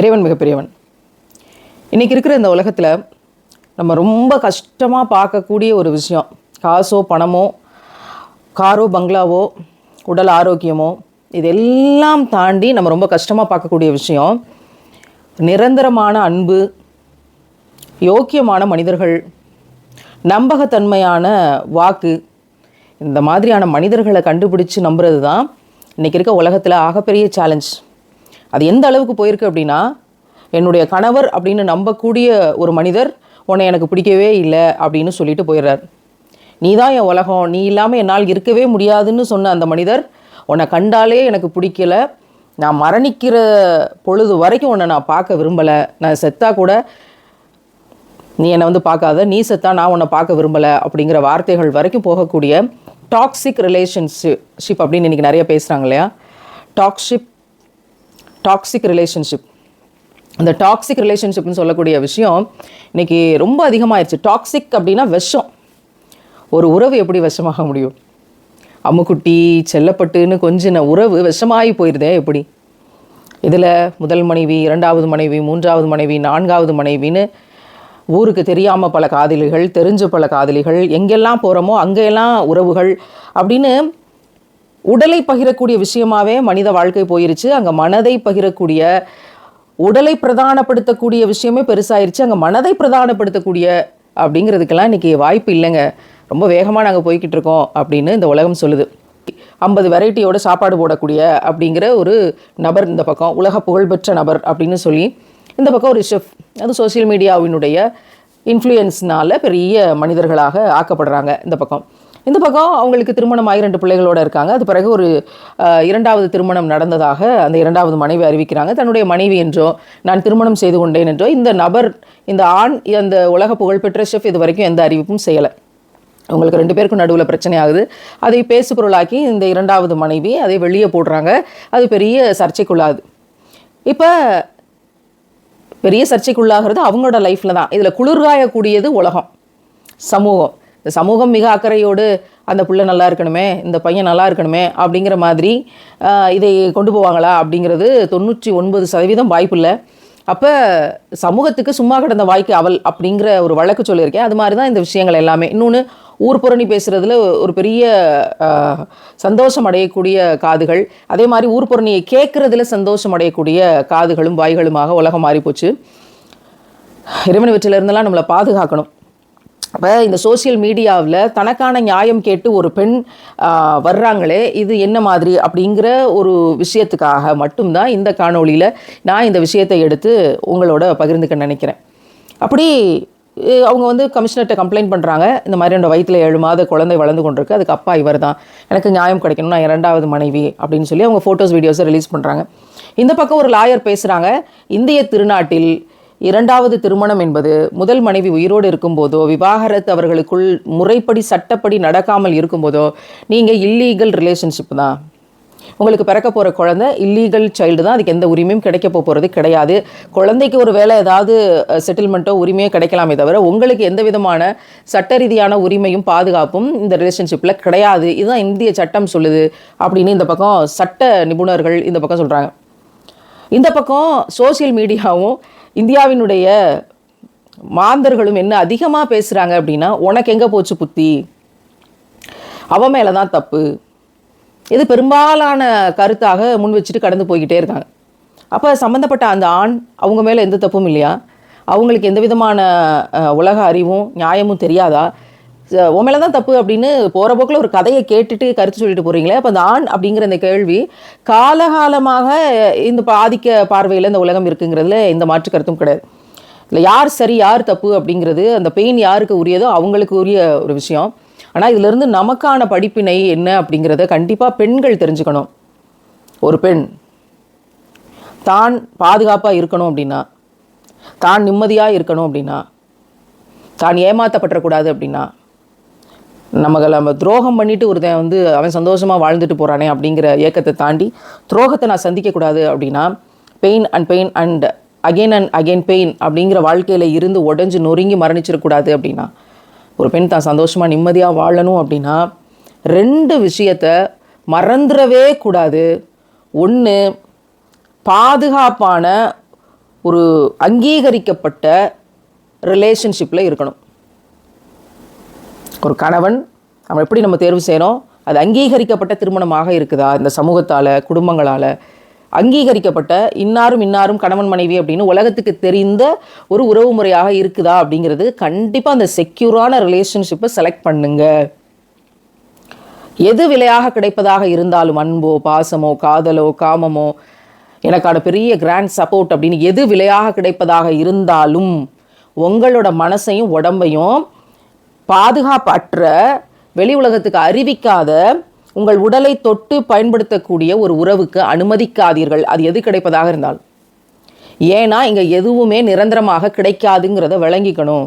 இறைவன் மிகப்பெரியவன். இன்றைக்கி இருக்கிற இந்த உலகத்தில் நம்ம ரொம்ப கஷ்டமாக பார்க்கக்கூடிய ஒரு விஷயம். காசோ பணமோ காரோ பங்களாவோ உடல் ஆரோக்கியமோ இதெல்லாம் தாண்டி நம்ம ரொம்ப கஷ்டமாக பார்க்கக்கூடிய விஷயம். நிரந்தரமான அன்பு யோக்கியமான மனிதர்கள் நம்பகத்தன்மையான வாக்கு இந்த மாதிரியான மனிதர்களை கண்டுபிடிச்சு நம்புறது தான் இன்றைக்கி இருக்க உலகத்தில் ஆகப்பெரிய சேலஞ்ச் அது எந்த அளவுக்கு போயிருக்கு அப்படின்னா என்னுடைய கணவர் அப்படின்னு நம்பக்கூடிய ஒரு மனிதர் உன்னை எனக்கு பிடிக்கவே இல்லை அப்படின்னு சொல்லிட்டு போயிடுறார். நீ தான் என் உலகம் நீ இல்லாமல் என்னால் இருக்கவே முடியாதுன்னு சொன்ன அந்த மனிதர் உன்னை கண்டாலே எனக்கு பிடிக்கல. நான் மரணிக்கிற பொழுது வரைக்கும் உன்னை நான் பார்க்க விரும்பலை. நான் செத்தா கூட நீ என்னை வந்து பார்க்காத. நீ செத்தா நான் உன்னை பார்க்க விரும்பலை அப்படிங்கிற வார்த்தைகள் வரைக்கும் போகக்கூடிய டாக்ஸிக் ரிலேஷன்ஷிப் அப்படின்னு இன்றைக்கி நிறைய பேசுகிறாங்க இல்லையா? டாக்ஷிப் டாக்ஸிக் ரிலேஷன்ஷிப் அந்த டாக்ஸிக் ரிலேஷன்ஷிப்னு சொல்லக்கூடிய விஷயம் இன்றைக்கி ரொம்ப அதிகமாகிடுச்சு டாக்ஸிக் அப்படின்னா விஷம். ஒரு உறவு எப்படி விஷமாக முடியும்? அம்முக்குட்டி செல்லப்பட்டுன்னு கொஞ்சின உறவு விஷமாகி போயிருதே எப்படி? இதில் முதல் மனைவி இரண்டாவது மனைவி மூன்றாவது மனைவி நான்காவது மனைவின்னு ஊருக்கு தெரியாமல் பல காதலிகள் தெரிஞ்ச பல காதலிகள் எங்கெல்லாம் போகிறோமோ அங்கெல்லாம் உறவுகள் அப்படின்னு உடலை பகிரக்கூடிய விஷயமாவே மனித வாழ்க்கை போயிருச்சு. அங்கே மனதை பகிரக்கூடிய உடலை பிரதானப்படுத்தக்கூடிய விஷயமே பெருசாயிருச்சு. அங்கே மனதை பிரதானப்படுத்தக்கூடிய அப்படிங்கிறதுக்கெல்லாம் இன்றைக்கி வாய்ப்பு இல்லைங்க. ரொம்ப வேகமாக நாங்கள் போய்கிட்டு இருக்கோம் அப்படின்னு இந்த உலகம் சொல்லுது. ஐம்பது வெரைட்டியோட சாப்பாடு போடக்கூடிய அப்படிங்கிற ஒரு நபர் இந்த பக்கம் உலக புகழ்பெற்ற நபர் அப்படின்னு சொல்லி இந்த பக்கம் ஒரு ஷெஃப் அது சோஷியல் மீடியாவினுடைய இன்ஃப்ளூயன்ஸ்னால பெரிய மனிதர்களாக ஆக்கப்படுறாங்க இந்த பக்கம். இந்த பக்கம் அவங்களுக்கு திருமணம் ஆகி ரெண்டு பிள்ளைகளோட இருக்காங்க. அது பிறகு ஒரு இரண்டாவது திருமணம் நடந்ததாக அந்த இரண்டாவது மனைவி அறிவிக்கிறாங்க. தன்னுடைய மனைவி என்றோ நான் திருமணம் செய்து கொண்டேன் என்றோ இந்த நபர் இந்த ஆண் அந்த உலக புகழ்பெற்ற ஷெஃப் இது வரைக்கும் எந்த அறிவிப்பும் செய்யலை. அவங்களுக்கு ரெண்டு பேருக்கும் நடுவில் பிரச்சனை ஆகுது. அதை பேசு பொருளாக்கி இந்த இரண்டாவது மனைவி அதை வெளியே போடுறாங்க. அது பெரிய சர்ச்சைக்குள்ளாகுது. இப்போ பெரிய சர்ச்சைக்குள்ளாகிறது அவங்களோட லைஃப்பில் தான். இதில் குளிர்காயக்கூடியது உலகம் சமூகம். இந்த சமூகம் மிக அக்கறையோடு அந்த பிள்ளை நல்லா இருக்கணுமே இந்த பையன் நல்லா இருக்கணுமே அப்படிங்கிற மாதிரி இதை கொண்டு போவாங்களா அப்படிங்கிறது தொண்ணூற்றி ஒன்பது சதவீதம் வாய்ப்பு இல்லை அப்போ சமூகத்துக்கு சும்மா கிடந்த வாய்க்கு அவள் அப்படிங்கிற ஒரு வழக்கு சொல்லியிருக்கேன். அது மாதிரி தான் இந்த விஷயங்கள் எல்லாமே. இன்னொன்று ஊர் புறணி பேசுகிறதுல ஒரு பெரிய சந்தோஷம் அடையக்கூடிய காதுகள். அதே மாதிரி ஊர் புறணியை கேட்குறதுல சந்தோஷம் அடையக்கூடிய காதுகளும் வாய்களுமாக உலகம் மாறிப்போச்சு. இறைவன் வெற்றிலிருந்தெல்லாம் நம்மளை பாதுகாக்கணும். அப்போ இந்த சோஷியல் மீடியாவில் தனக்கான நியாயம் கேட்டு ஒரு பெண் வர்றாங்களே இது என்ன மாதிரி? அப்படிங்கிற ஒரு விஷயத்துக்காக மட்டும்தான் இந்த காணொளியில் நான் இந்த விஷயத்தை எடுத்து உங்களோட பகிர்ந்துக்க நினைக்கிறேன். அப்படி அவங்க வந்து கமிஷனர்கிட்ட கம்ப்ளைண்ட் பண்ணுறாங்க இந்த மாதிரி என்னோடய வயிற்றில் ஏழு மாத குழந்தை வளர்ந்து கொண்டிருக்கு. அதுக்கு அப்பா இவர் தான். எனக்கு நியாயம் கிடைக்கணும். நான் இரண்டாவது மனைவி அப்படின்னு சொல்லி அவங்க ஃபோட்டோஸ் வீடியோஸை ரிலீஸ் பண்ணுறாங்க இந்த பக்கம் ஒரு லாயர் பேசுகிறாங்க இந்திய திருநாட்டில் இரண்டாவது திருமணம் என்பது முதல் மனைவி உயிரோடு இருக்கும்போதோ விவாகரத்து அவர்களுக்குள் முறைப்படி சட்டப்படி நடக்காமல் இருக்கும்போதோ நீங்கள் இல்லீகல் ரிலேஷன்ஷிப் தான். உங்களுக்கு பிறக்க போகிற குழந்தை இல்லீகல் சைல்டு தான். அதுக்கு எந்த உரிமையும் கிடைக்க போகிறது கிடையாது. குழந்தைக்கு ஒரு வேலை ஏதாவது செட்டில்மெண்ட்டோ உரிமையோ கிடைக்கலாமே தவிர உங்களுக்கு எந்த விதமான சட்ட ரீதியான உரிமையும் பாதுகாப்பும் இந்த ரிலேஷன்ஷிப்பில் கிடையாது. இதுதான் இந்திய சட்டம் சொல்லுது அப்படின்னு இந்த பக்கம் சட்ட நிபுணர்கள் இந்த பக்கம் சொல்கிறாங்க இந்த பக்கம் சோஷியல் மீடியாவும் இந்தியாவினுடைய மாந்தர்களும் என்ன அதிகமாக பேசுகிறாங்க அப்படின்னா உனக்கு எங்கே போச்சு புத்தி? அவன் மேலே தான் தப்பு. இது பெரும்பாலான கருத்தாக முன் வச்சுட்டு கடந்து போய்கிட்டே இருக்காங்க. அப்போ சம்மந்தப்பட்ட அந்த ஆண் அவங்க மேலே எந்த தப்பும் இல்லையா? அவங்களுக்கு எந்த விதமான உலக அறிவும் நியாயமும் தெரியாதா? உன் மேலே தான் தப்பு அப்படின்னு போகிற போக்கில் ஒரு கதையை கேட்டுட்டு கருத்து சொல்லிட்டு போகிறீங்களே அப்போ அந்த ஆண் அப்படிங்கிற இந்த கேள்வி காலகாலமாக இந்த ஆதிக்க பார்வையில் இந்த உலகம் இருக்குங்கிறதுல இந்த மாற்று கருத்தும் கிடையாது. இல்லை யார் சரி யார் தப்பு அப்படிங்கிறது அந்த பெயின் யாருக்கு உரியதோ அவங்களுக்கு உரிய ஒரு விஷயம். ஆனால் இதிலிருந்து நமக்கான படிப்பினை என்ன அப்படிங்கிறத கண்டிப்பாக பெண்கள் தெரிஞ்சுக்கணும். ஒரு பெண் தான் பாதுகாப்பாக இருக்கணும் அப்படின்னா தான் நிம்மதியாக இருக்கணும் அப்படின்னா தான் ஏமாற்றப்பட்டக்கூடாது அப்படின்னா நமக்கு நம்ம துரோகம் பண்ணிட்டு ஒருத்தன் வந்து அவன் சந்தோஷமாக வாழ்ந்துட்டு போகிறானே அப்படிங்கிற ஏக்கத்தை தாண்டி துரோகத்தை நான் சந்திக்கக்கூடாது அப்படின்னா pain and pain and again and again pain அப்படிங்கிற வாழ்க்கையில் இருந்து உடஞ்சி நொறுங்கி மரணிச்சிடக்கூடாது அப்படின்னா ஒரு பெண் தான் சந்தோஷமாக நிம்மதியாக வாழணும் அப்படின்னா ரெண்டு விஷயத்தை மறந்துடவே கூடாது. ஒன்று பாதுகாப்பான ஒரு அங்கீகரிக்கப்பட்ட ரிலேஷன்ஷிப்பில் இருக்கணும். ஒரு கணவன் நம்ம எப்படி நம்ம தேர்வு செய்கிறோம் அது அங்கீகரிக்கப்பட்ட திருமணமாக இருக்குதா? இந்த சமூகத்தால் குடும்பங்களால். அங்கீகரிக்கப்பட்ட இன்னாரும் இன்னாரும் கணவன் மனைவி அப்படின்னு உலகத்துக்கு தெரிந்த ஒரு உறவு முறையாக இருக்குதா அப்படிங்கிறது கண்டிப்பாக அந்த செக்யூரான ரிலேஷன்ஷிப்பை செலக்ட் பண்ணுங்க. எது விலையாக கிடைப்பதாக இருந்தாலும் அன்போ பாசமோ காதலோ காமமோ எனக்கான பெரிய கிராண்ட் சப்போர்ட் அப்படின்னு எது விலையாக கிடைப்பதாக இருந்தாலும் உங்களோட மனசையும் உடம்பையும் பாதுகாப்பற்ற வெளி உலகத்துக்கு அறிவிக்காத உங்கள் உடலை தொட்டு பயன்படுத்தக்கூடிய ஒரு உறவுக்கு அனுமதிக்காதீர்கள். அது எது கிடைப்பதாக இருந்தாலும். ஏன்னா இங்கே எதுவுமே நிரந்தரமாக கிடைக்காதுங்கிறத விளங்கிக்கணும்.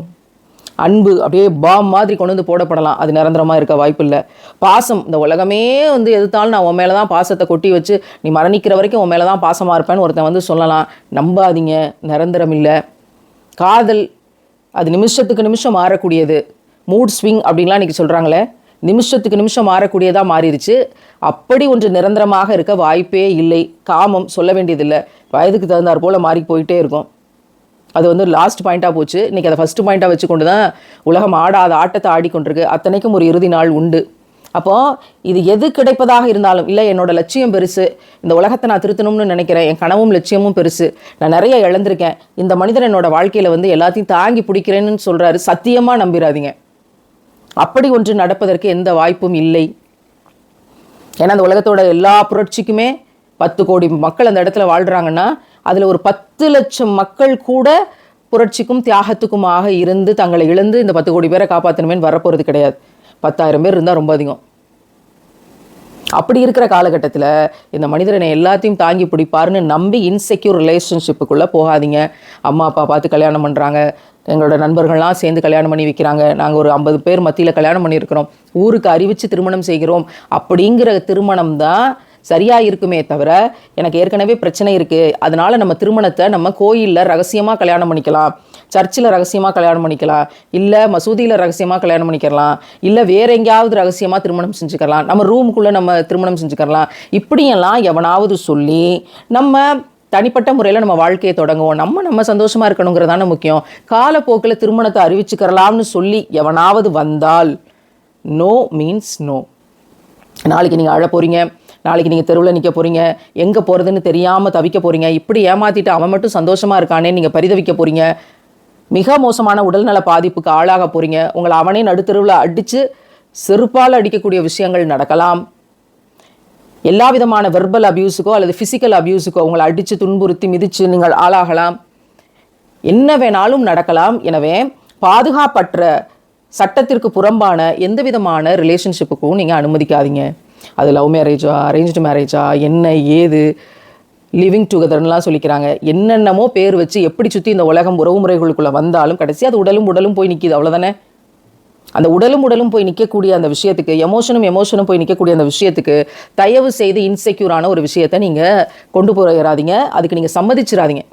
அன்பு அப்படியே பாம் மாதிரி கொண்டு வந்து போடப்படலாம். அது நிரந்தரமாக இருக்க வாய்ப்பில்லை பாசம் இந்த உலகமே வந்து எதுத்தாலும் நான் உன் மேலே தான் பாசத்தை கொட்டி வச்சு நீ மரணிக்கிற வரைக்கும் உன் மேலே தான் பாசமாக இருப்பேன்னு ஒருத்தன் வந்து சொல்லலாம். நம்பாதீங்க. நிரந்தரம் இல்லை. காதல் அது நிமிஷத்துக்கு நிமிஷம் மாறக்கூடியது. மூட் ஸ்விங் அப்படின்லாம் இன்றைக்கி சொல்கிறாங்களே நிமிஷத்துக்கு நிமிஷம் மாறக்கூடியதாக மாறிடுச்சு. அப்படி ஒன்று நிரந்தரமாக இருக்க வாய்ப்பே இல்லை. காமம் சொல்ல வேண்டியதில்லை. வயதுக்கு தகுந்தாற் போல் மாறி போயிட்டே இருக்கும். அது வந்து லாஸ்ட் பாயிண்ட்டாக போச்சு. இன்றைக்கி அதை ஃபஸ்ட்டு பாயிண்ட்டாக வச்சு கொண்டு தான் உலகம் ஆடாத ஆட்டத்தை ஆடிக்கொண்டிருக்கு. அத்தனைக்கும் ஒரு இறுதி நாள் உண்டு. அப்போ இது எது கிடைப்பதாக இருந்தாலும் இல்லை என்னோட லட்சியம் பெருசு. இந்த உலகத்தை நான் திருத்தணும்னு நினைக்கிறேன். என் கனவும் லட்சியமும் பெருசு. நான் நிறைய இழந்திருக்கேன். இந்த மனிதன் என்னோட வாழ்க்கையில் வந்து எல்லாத்தையும் தாங்கி பிடிக்கிறேன்னு சொல்கிறாரு சத்தியமாக நம்பிடாதீங்க அப்படி ஒன்று நடப்பதற்கு எந்த வாய்ப்பும் இல்லை. ஏன்னா அந்த உலகத்தோட எல்லா புரட்சிக்குமே பத்து கோடி மக்கள் அந்த இடத்துல வாழ்கிறாங்கன்னா அதில் ஒரு பத்து லட்சம் மக்கள் கூட புரட்சிக்கும் தியாகத்துக்குமாக இருந்து தங்களை இழந்து இந்த பத்து கோடி பேரை காப்பாற்றணுமேன்னு வரப்போகிறது கிடையாது. பத்தாயிரம் பேர் இருந்தால் ரொம்ப அதிகம். அப்படி இருக்கிற காலகட்டத்தில் இந்த மனிதரனை எல்லாத்தையும் தாங்கி பிடிப்பாருன்னு நம்பி இன்செக்யூர் ரிலேஷன்ஷிப்புக்குள்ளே போகாதீங்க. அம்மா அப்பா பார்த்து கல்யாணம் பண்ணுறாங்க எங்களோட நண்பர்கள்லாம் சேர்ந்து கல்யாணம் பண்ணி வைக்கிறாங்க. நாங்கள் ஒரு ஐம்பது பேர் மத்தியில் கல்யாணம் பண்ணியிருக்கிறோம். ஊருக்கு அறிவித்து திருமணம் செய்கிறோம். அப்படிங்கிற திருமணம் தான் சரியாக இருக்குமே தவிர எனக்கு ஏற்கனவே பிரச்சனை இருக்குது அதனால் நம்ம திருமணத்தை நம்ம கோயிலில் ரகசியமாக கல்யாணம் பண்ணிக்கலாம். சர்ச்சில் ரகசியமாக கல்யாணம் பண்ணிக்கலாம். இல்லை மசூதியில் ரகசியமாக கல்யாணம் பண்ணிக்கலாம். இல்லை வேற எங்கேயாவது ரகசியமாக திருமணம் செஞ்சுக்கலாம். நம்ம ரூமுக்குள்ளே நம்ம திருமணம் செஞ்சுக்கலாம். இப்படியெல்லாம் எவனாவது சொல்லி நம்ம தனிப்பட்ட முறையில் நம்ம வாழ்க்கையை தொடங்குவோம். நம்ம நம்ம சந்தோஷமாக இருக்கணுங்கிறதான முக்கியம். காலப்போக்கில் திருமணத்தை அறிவிச்சுக்கிறலாம்னு சொல்லி எவனாவது வந்தால் நோ மீன்ஸ் நோ நாளைக்கு நீங்கள் அழ போகிறீங்க நாளைக்கு நீங்கள் தெருவில் நிற்க போகிறீங்க எங்கே போகிறதுன்னு தெரியாமல் தவிக்க போகிறீங்க இப்படி ஏமாற்றிட்டு அவன் மட்டும் சந்தோஷமாக இருக்கானே நீங்கள் பரிதவிக்க போகிறீங்க மிக மோசமான உடல்நல பாதிப்புக்கு ஆளாக போகிறீங்க உங்களை அவனே நடுத்தருவில் அடித்து செருப்பால் அடிக்கக்கூடிய விஷயங்கள் நடக்கலாம். எல்லா விதமான வெர்பல் அப்யூஸுக்கோ அல்லது ஃபிசிக்கல் அப்யூஸுக்கோ உங்களை அடித்து துன்புறுத்தி மிதித்து நீங்கள் ஆளாகலாம். என்ன வேணாலும் நடக்கலாம். எனவே பாதுகாப்பற்ற சட்டத்திற்கு புறம்பான எந்த விதமான ரிலேஷன்ஷிப்புக்கும் நீங்கள் அனுமதிக்காதீங்க. அது லவ் மேரேஜா அரேஞ்ச்டு மேரேஜா என்ன ஏது லிவிங் டுகெதர்லாம் சொல்லிக்கிறாங்க. என்னென்னமோ பேர் வச்சு எப்படி சுற்றி இந்த உலகம் உறவு முறைகளுக்குள்ளே வந்தாலும் கடைசி அது உடலும் உடலும் போய் நிற்கிது அவ்வளோதானே அந்த உடலும் உடலும் போய் நிற்கக்கூடிய அந்த விஷயத்துக்கு எமோஷனும் எமோஷனும் போய் நிற்கக்கூடிய அந்த விஷயத்துக்கு தயவு செய்து இன்செக்யூரான ஒரு விஷயத்தை நீங்கள் கொண்டு போயிடாதீங்க அதுக்கு நீங்கள் சம்மதிச்சிடாதீங்க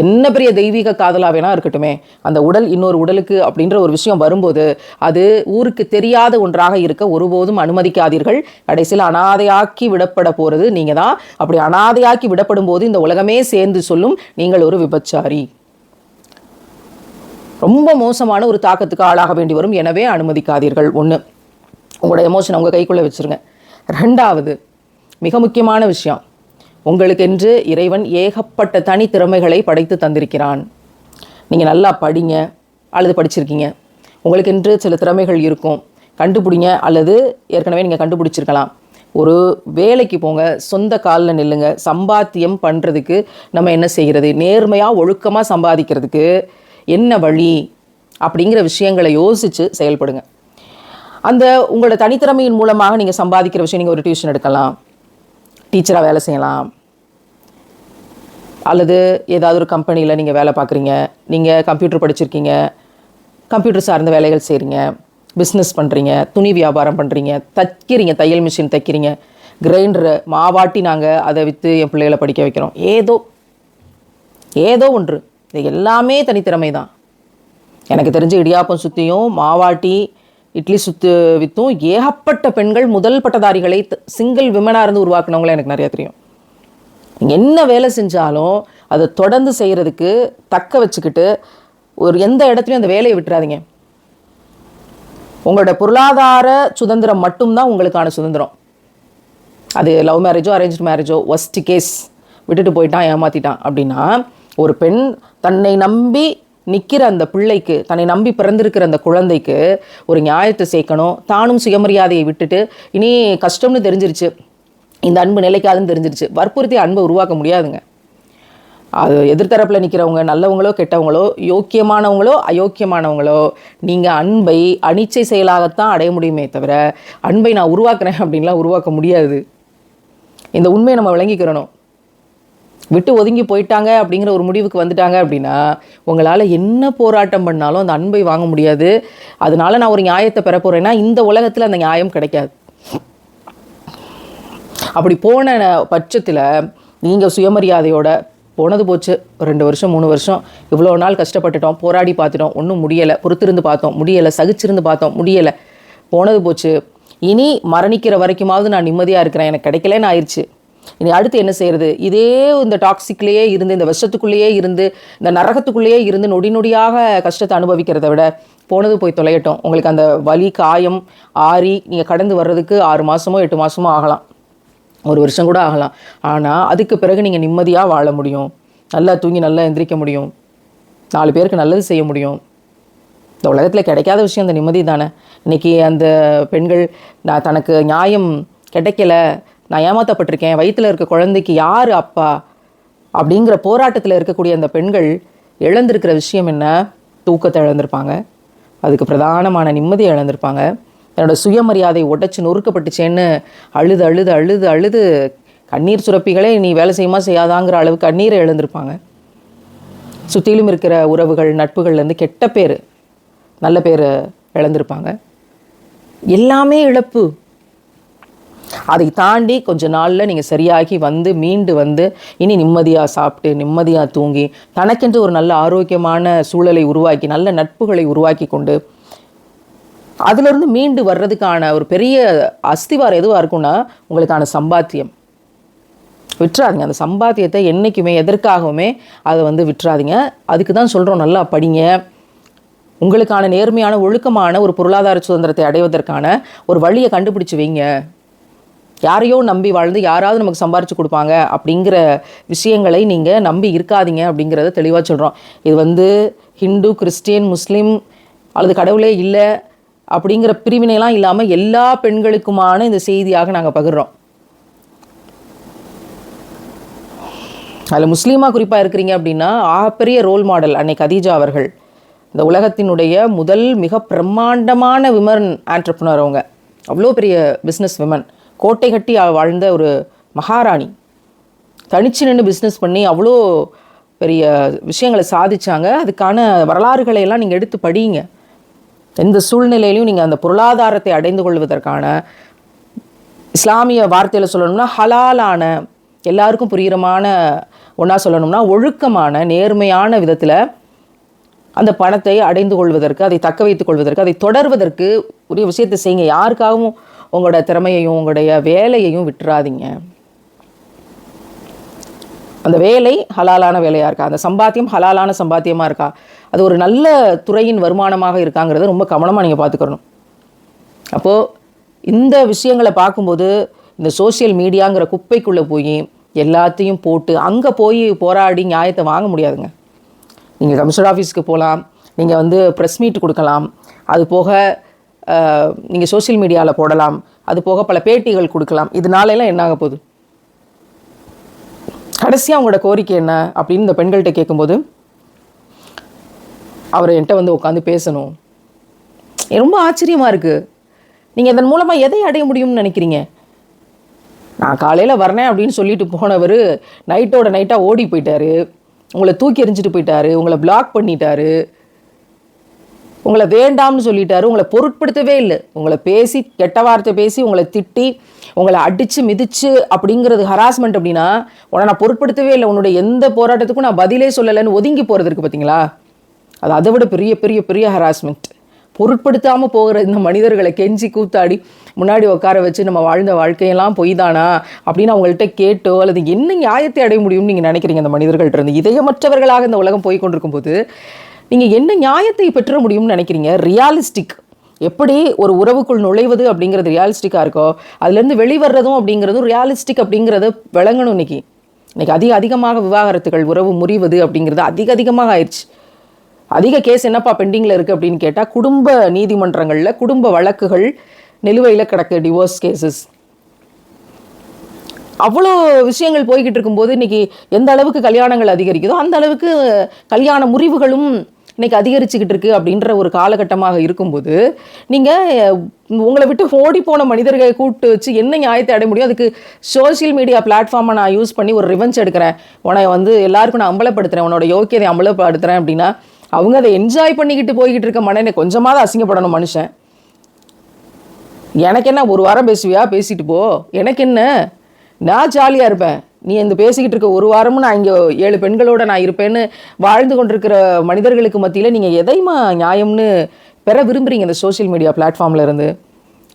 என்ன பெரிய தெய்வீக காதலாக வேணா இருக்கட்டுமே அந்த உடல் இன்னொரு உடலுக்கு அப்படின்ற ஒரு விஷயம் வரும்போது அது ஊருக்கு தெரியாத ஒன்றாக இருக்க ஒருபோதும் அனுமதிக்காதீர்கள். கடைசியில் அனாதையாக்கி விடப்பட போகிறது நீங்கள் தான் அப்படி அனாதையாக்கி விடப்படும் போது இந்த உலகமே சேர்ந்து சொல்லும் நீங்கள் ஒரு விபச்சாரி. ரொம்ப மோசமான ஒரு தாக்கத்துக்கு ஆளாக வேண்டி வரும். எனவே அனுமதிக்காதீர்கள். ஒன்று உங்களோட எமோஷன் உங்கள் கைக்குள்ளே வச்சுருங்க. ரெண்டாவது மிக முக்கியமான விஷயம் உங்களுக்கென்று இறைவன் ஏகப்பட்ட தனி திறமைகளை படைத்து தந்திருக்கிறான். நீங்கள் நல்லா படிங்க அல்லது படிச்சிருக்கீங்க. உங்களுக்கென்று சில திறமைகள் இருக்கும். கண்டுபிடிங்க அல்லது ஏற்கனவே நீங்கள் கண்டுபிடிச்சிருக்கலாம். ஒரு வேலைக்கு போங்க சொந்த காலில் நில்லுங்க. சம்பாத்தியம் பண்ணுறதுக்கு நம்ம என்ன செய்கிறது? நேர்மையாக ஒழுக்கமாக சம்பாதிக்கிறதுக்கு என்ன வழி அப்படிங்கிற விஷயங்களை யோசித்து செயல்படுங்க. அந்த உங்களோட தனித்திறமையின் மூலமாக நீங்கள் சம்பாதிக்கிற விஷயம் நீங்கள் ஒரு டியூஷன் எடுக்கலாம் டீச்சராக வேலை செய்யலாம் அல்லது ஏதாவது ஒரு கம்பெனியில் நீங்கள் வேலை பார்க்குறீங்க நீங்கள் கம்ப்யூட்டர் படிச்சிருக்கீங்க கம்ப்யூட்டர் சார்ந்த வேலைகள் செய்கிறீங்க பிஸ்னஸ் பண்ணுறீங்க துணி வியாபாரம் பண்ணுறீங்க தைக்கிறீங்க தையல் மிஷின் தைக்கிறீங்க கிரைண்டரு மாவாட்டி நாங்கள் அதை விற்று என் பிள்ளைகளை படிக்க வைக்கிறோம். ஏதோ ஏதோ ஒன்று. இது எல்லாமே தனித்திறமை தான் எனக்கு தெரிஞ்ச இடியாப்பம் சுற்றியும் மாவாட்டி இட்லி சுத்து வித்தும் ஏகப்பட்ட பெண்கள் முதல் பட்டதாரிகளை சிங்கிள் விமனாக இருந்து உருவாக்குனவங்கள எனக்கு நிறைய தெரியும். நீங்கள் என்ன வேலை செஞ்சாலும் அதை தொடர்ந்து செய்கிறதுக்கு தக்க வச்சுக்கிட்டு ஒரு எந்த இடத்துலையும் அந்த வேலையை விட்டுறாதீங்க. உங்களோட பொருளாதார சுதந்திரம் மட்டும்தான் உங்களுக்கான சுதந்திரம். அது லவ் மேரேஜோ அரேஞ்ச் மேரேஜோ ஒஸ்ட் கேஸ் விட்டுட்டு போயிட்டான் ஏமாற்றிட்டான் அப்படின்னா ஒரு பெண் தன்னை நம்பி நிற்கிற அந்த பிள்ளைக்கு தன்னை நம்பி பிறந்திருக்கிற அந்த குழந்தைக்கு ஒரு நியாயத்தை சேர்க்கணும். தானும் சுயமரியாதையை விட்டுட்டு இனி கஷ்டம்னு தெரிஞ்சிருச்சு. இந்த அன்பு நிலைக்காதுன்னு தெரிஞ்சிருச்சு. வற்புறுத்தி அன்பை உருவாக்க முடியாதுங்க. அது எதிர்த்தரப்பில் நிற்கிறவங்க நல்லவங்களோ கெட்டவங்களோ யோக்கியமானவங்களோ அயோக்கியமானவங்களோ நீங்கள் அன்பை அனிச்சை செயலாகத்தான் அடைய முடியுமே தவிர அன்பை நான் உருவாக்குறேன் அப்படின்லாம் உருவாக்க முடியாது. இந்த உண்மையை நம்ம விளங்கிக்கிறணும். விட்டு ஒதுங்கி போயிட்டாங்க அப்படிங்கிற ஒரு முடிவுக்கு வந்துட்டாங்க அப்படின்னா உங்களால் என்ன போராட்டம் பண்ணாலும் அந்த அன்பை வாங்க முடியாது. அதனால நான் ஒரு நியாயத்தை பெற போகிறேன்னா இந்த உலகத்தில் அந்த நியாயம் கிடைக்காது. அப்படி போன பட்சத்தில் நீங்கள் சுயமரியாதையோட போனது போச்சு. ரெண்டு வருஷம் மூணு வருஷம். இவ்வளோ நாள் கஷ்டப்பட்டுட்டோம் போராடி பார்த்துட்டோம். ஒன்றும் முடியலை. பொறுத்திருந்து பார்த்தோம். முடியலை. சகிச்சிருந்து பார்த்தோம். முடியலை. போனது போச்சு. இனி மரணிக்கிற வரைக்குமாவது நான் நிம்மதியாக இருக்கிறேன். எனக்கு கிடைக்கலன்னு ஆயிடுச்சு இனி அடுத்து என்ன செய்யறது? இதே இந்த டாக்ஸிக்லேயே இருந்து இந்த விஷத்துக்குள்ளேயே இருந்து இந்த நரகத்துக்குள்ளேயே இருந்து நொடி நொடியாக கஷ்டத்தை அனுபவிக்கிறத விட போனது போய் தொலையட்டும். உங்களுக்கு அந்த வலி காயம் ஆறி நீங்கள் கடந்து வர்றதுக்கு ஆறு மாதமோ எட்டு மாதமோ ஆகலாம். ஒரு வருஷம் கூட ஆகலாம். ஆனால் அதுக்கு பிறகு நீங்கள் நிம்மதியாக வாழ முடியும். நல்லா தூங்கி நல்லா எந்திரிக்க முடியும். நாலு பேருக்கு நல்லது செய்ய முடியும். இந்த உலகத்தில் கிடைக்காத விஷயம் அந்த நிம்மதி தானே. இன்றைக்கி அந்த பெண்கள் நான் தனக்கு நியாயம் கிடைக்கல நான் ஏமாற்றப்பட்டிருக்கேன் வயிற்றில் இருக்க குழந்தைக்கு யார் அப்பா? அப்படிங்கிற போராட்டத்தில் இருக்கக்கூடிய அந்த பெண்கள் இழந்திருக்கிற விஷயம் என்ன? தூக்கத்தை இழந்திருப்பாங்க. அதுக்கு பிரதானமான நிம்மதியை இழந்திருப்பாங்க. தன்னோட சுயமரியாதை உடைச்சு நொறுக்கப்பட்டுச்சேன்னு அழுது அழுது அழுது அழுது கண்ணீர் சுரப்பிகளே நீ வேலை செய்யுமா செய்யாதாங்கிற அளவுக்கு கண்ணீரை இழந்திருப்பாங்க. சுற்றிலும் இருக்கிற உறவுகள் நட்புகள்லேருந்து கெட்ட பேர் நல்ல பேர் இழந்திருப்பாங்க. எல்லாமே இழப்பு. அதை தாண்டி கொஞ்ச நாளில் நீங்கள் சரியாகி வந்து மீண்டு வந்து இனி நிம்மதியாக சாப்பிட்டு நிம்மதியாக தூங்கி தனக்கென்று ஒரு நல்ல ஆரோக்கியமான சூழலை உருவாக்கி நல்ல நட்புகளை உருவாக்கி கொண்டு அதிலிருந்து மீண்டு வர்றதுக்கான ஒரு பெரிய அஸ்திவாரம் எதுவாக இருக்கும்னா உங்களுக்கான சம்பாத்தியம். விட்டுறாதீங்க. அந்த சம்பாத்தியத்தை என்றைக்குமே எதற்காகவுமே அதை வந்து விட்டுறாதீங்க. அதுக்கு தான் சொல்கிறோம் நல்லா படிங்க. உங்களுக்கான நேர்மையான ஒழுக்கமான ஒரு பொருளாதார சுதந்திரத்தை அடைவதற்கான ஒரு வழியை கண்டுபிடிச்சி வைங்க. யாரையோ நம்பி வாழ்ந்து யாராவது நமக்கு சம்பாரித்து கொடுப்பாங்க அப்படிங்கிற விஷயங்களை நீங்கள் நம்பி இருக்காதீங்க அப்படிங்கிறத தெளிவாக சொல்கிறோம் இது வந்து ஹிந்து கிறிஸ்டியன் முஸ்லீம் அல்லது கடவுளே இல்லை அப்படிங்கிற பிரிவினைலாம் இல்லாமல் எல்லா பெண்களுக்குமான இந்த செய்தியாக நாங்கள் பகிர்றோம். அதில் முஸ்லீமாக குறிப்பாக இருக்கிறீங்க அப்படின்னா ஆகப்பெரிய ரோல் மாடல் அன்னை கதீஜா அவர்கள் இந்த உலகத்தினுடைய முதல் மிக பிரம்மாண்டமான விமன் ஆண்டர்பனர் அவங்க. அவ்வளோ பெரிய பிஸ்னஸ் விமன் கோட்டை கட்டி வாழ்ந்த ஒரு மகாராணி. தனிச்சு நின்று பிஸ்னஸ் பண்ணி அவ்வளோ பெரிய விஷயங்களை சாதிச்சாங்க. அதுக்கான வரலாறுகளை எல்லாம் நீங்கள் எடுத்து படியுங்க எந்த சூழ்நிலையிலையும் நீங்கள் அந்த பொருளாதாரத்தை அடைந்து கொள்வதற்கான இஸ்லாமிய வார்த்தையில் சொல்லணும்னா ஹலாலான எல்லாருக்கும் புரிகிறமான ஒன்றா சொல்லணும்னா ஒழுக்கமான நேர்மையான விதத்தில் அந்த பணத்தை அடைந்து கொள்வதற்கு அதை தக்க வைத்துக் கொள்வதற்கு அதை தொடர்வதற்கு உரிய விஷயத்தை செய்யுங்க. யாருக்காகவும் உங்களோட திறமையையும் உங்களுடைய வேலையையும் விட்டுறாதீங்க. அந்த வேலை ஹலாலான வேலையாக இருக்கா? அந்த சம்பாத்தியம் ஹலாலான சம்பாத்தியமாக இருக்கா? அது ஒரு நல்ல துறையின் வருமானமாக இருக்காங்கிறத ரொம்ப கவனமாக நீங்கள் பார்த்துக்கணும். அப்போது இந்த விஷயங்களை பார்க்கும்போது இந்த சோஷியல் மீடியாங்கிற குப்பைக்குள்ளே போய் எல்லாத்தையும் போட்டு அங்கே போய் போராடி நியாயத்தை வாங்க முடியாதுங்க. நீங்கள் கமிஷனர் ஆஃபீஸ்க்கு போகலாம் நீங்கள் வந்து ப்ரெஸ் மீட் கொடுக்கலாம். அது போக நீங்கள் சோஷியல் மீடியாவில் போடலாம். அது போக பல பேட்டிகள் கொடுக்கலாம். இதனாலெல்லாம் என்ன ஆக போகுது? கடைசியாக அவங்களோட கோரிக்கை என்ன? அப்படின்னு இந்த பெண்கள்கிட்ட கேட்கும்போது அவர் என்கிட்ட வந்து உட்காந்து பேசணும். ரொம்ப ஆச்சரியமாக இருக்குது நீங்கள் இதன் மூலமாக எதை அடைய முடியும்னு நினைக்கிறீங்க? நான் காலையில் வரேன் அப்படின்னு சொல்லிட்டு போனவர் நைட்டோட நைட்டாக ஓடி போயிட்டாரு. உங்களை தூக்கி எறிஞ்சிட்டு போயிட்டாரு. உங்களை பிளாக் பண்ணிட்டாரு. உங்களை வேண்டாம்னு சொல்லிட்டாரு உங்களை பொருட்படுத்தவே இல்லை. உங்களை பேசி கெட்ட வார்த்தை பேசி உங்களை திட்டி உங்களை அடித்து மிதிச்சு அப்படிங்கிறது ஹராஸ்மெண்ட் அப்படின்னா உன்னை நான் பொருட்படுத்தவே இல்லை. உன்னுடைய எந்த போராட்டத்துக்கும் நான் பதிலே சொல்லலைன்னு ஒதுங்கி போகிறது இருக்குது பார்த்தீங்களா அது அதை விட பெரிய பெரிய பெரிய ஹராஸ்மெண்ட் பொருட்படுத்தாமல் போகிற இந்த மனிதர்களை கெஞ்சி கூத்தாடி முன்னாடி உட்கார வச்சு நம்ம வாழ்ந்த வாழ்க்கையெல்லாம் பொய் தானா அப்படின்னு அவங்கள்ட்ட கேட்டோ அல்லது என்ன நியாயத்தை அடைய முடியும்னு நீங்கள் நினைக்கிறீங்க அந்த மனிதர்கள்ட்ட இருந்து? இதயமற்றவர்களாக இந்த உலகம் போய் கொண்டிருக்கும் போது நீங்கள் என்ன நியாயத்தை பெற்ற முடியும்னு நினைக்கிறீங்க? ரியாலிஸ்டிக் எப்படி ஒரு உறவுக்குள் நுழைவது அப்படிங்கிறது ரியாலிஸ்டிக்காக இருக்கோ அதுலேருந்து வெளிவர்றதும் அப்படிங்கிறதும் ரியாலிஸ்டிக் அப்படிங்கிறத விளங்கணும் இன்னைக்கு. இன்னைக்கு அதிக அதிகமாக விவாகரத்துகள் உறவு முறிவது அப்படிங்கிறது அதிக அதிகமாக ஆயிடுச்சு அதிக கேஸ் என்னப்பா பெண்டிங்கில் இருக்குது அப்படின்னு கேட்டால் குடும்ப நீதிமன்றங்களில் குடும்ப வழக்குகள் நிலுவையில் கிடக்கு டிவோர்ஸ் கேசஸ் அவ்வளோ விஷயங்கள் போய்கிட்டு இருக்கும்போது இன்னைக்கு எந்த அளவுக்கு கல்யாணங்கள் அதிகரிக்குதோ அந்த அளவுக்கு கல்யாண முறிவுகளும் இன்றைக்கி அதிகரிச்சுக்கிட்டு இருக்குது அப்படின்ற ஒரு காலகட்டமாக இருக்கும்போது நீங்கள் உங்களை விட்டு ஓடி போன மனிதர்களை கூப்பிட்டு வச்சு என்ன நியாயத்தை அடைய முடியும்? அதுக்கு சோஷியல் மீடியா பிளாட்ஃபார்மை நான் யூஸ் பண்ணி ஒரு ரிவெஞ்ச் எடுக்கிறேன். உன்னை வந்து எல்லாருக்கும் நான் அம்பலப்படுத்துகிறேன் உன்னோட யோக்கியதை அம்பலப்படுத்துகிறேன் அப்படின்னா அவங்க அதை என்ஜாய் பண்ணிக்கிட்டு போய்கிட்டு இருக்க மனநிலை கொஞ்சமாவது அசிங்கப்படணும் மனுஷன். எனக்கு என்ன ஒரு வாரம் பேசுவியா? பேசிட்டு போ. எனக்கு என்ன? நான் ஜாலியாக இருப்பேன். நீ இந்த பேசிக்கிட்டு இருக்க ஒரு வாரமும் நான் இங்கே ஏழு பெண்களோட நான் இருப்பேன்னு வாழ்ந்து கொண்டிருக்கிற மனிதர்களுக்கு மத்தியில் நீங்கள் எதையுமா நியாயம்னு பெற விரும்புகிறீங்க இந்த சோஷியல் மீடியா பிளாட்ஃபார்மில் இருந்து?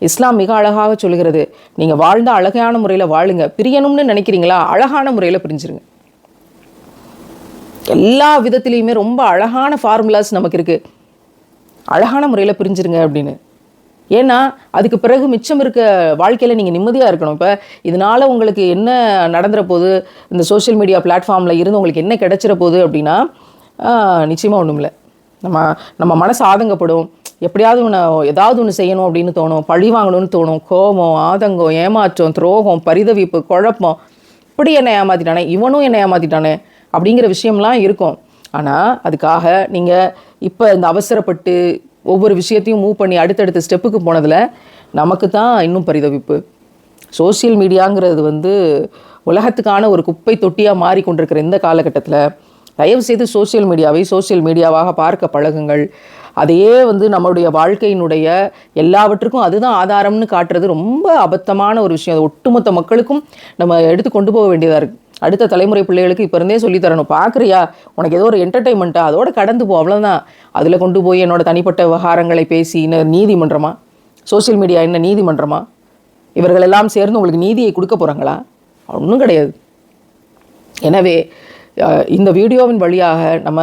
இஸ்லாம் மிக அழகாக சொல்கிறது நீங்கள் வாழ்ந்த அழகான முறையில் வாழுங்க. பிரியணும்னு நினைக்கிறீங்களா? அழகான முறையில் பிரிஞ்சிருங்க. எல்லா விதத்துலேயுமே ரொம்ப அழகான ஃபார்முலாஸ் நமக்கு இருக்குது அழகான முறையில் பிரிஞ்சிருங்க அப்படின்னு. ஏன்னா அதுக்கு பிறகு மிச்சம் இருக்க வாழ்க்கையில் நீங்கள் நிம்மதியாக இருக்கணும். இப்போ இதனால் உங்களுக்கு என்ன நடந்துற போகுது இந்த சோஷியல் மீடியா பிளாட்ஃபார்மில் இருந்து உங்களுக்கு என்ன கிடைச்சிற போகுது அப்படின்னா நிச்சயமாக ஒன்றும் இல்லை. நம்ம நம்ம மனசு ஆதங்கப்படும். எப்படியாவது ஒன்று ஏதாவது ஒன்று செய்யணும் அப்படின்னு தோணும். பழி வாங்கணும்னு தோணும். கோபம் ஆதங்கம் ஏமாற்றம் துரோகம் பரிதவிப்பு குழப்பம். இப்படி என்னை ஏமாற்றிட்டானே இவனும் என்னை ஏமாற்றிட்டானே அப்படிங்கிற விஷயம்லாம் இருக்கும். ஆனால் அதுக்காக நீங்கள் இப்போ இந்த அவசரப்பட்டு ஒவ்வொரு விஷயத்தையும் மூவ் பண்ணி அடுத்தடுத்த ஸ்டெப்புக்கு போனதில் நமக்கு தான் இன்னும் பரிதவிப்பு. சோஷியல் மீடியாங்கிறது வந்து உலகத்துக்கான ஒரு குப்பை தொட்டியாக மாறிக்கொண்டிருக்கிற இந்த காலகட்டத்தில் தயவு செய்து சோஷியல் மீடியாவை சோஷியல் மீடியாவாக பார்க்க பழகுங்கள். அதையே வந்து நம்மளுடைய வாழ்க்கையினுடைய எல்லாவற்றுக்கும் அதுதான் ஆதாரம்னு காட்டுறது ரொம்ப அபத்தமான ஒரு விஷயம். அது ஒட்டுமொத்த மக்களுக்கும் நம்ம எடுத்து கொண்டு போக வேண்டியதாக இருக்குது அடுத்த தலைமுறை பிள்ளைகளுக்கு இப்போ இருந்தே சொல்லி தரணும். பார்க்குறியா உனக்கு ஏதோ ஒரு என்டர்டைன்மெண்ட்டா அதோட கடந்து போ அவ்வளோதான் அதில் கொண்டு போய் என்னோடய தனிப்பட்ட விவகாரங்களை பேசி இன்னும் நீதிமன்றமா? சோஷியல் மீடியா என்ன நீதிமன்றமா? இவர்கள் எல்லாம் சேர்ந்து உங்களுக்கு நீதியை கொடுக்க போகிறாங்களா ஒன்றும் கிடையாது. எனவே இந்த வீடியோவின் வழியாக நம்ம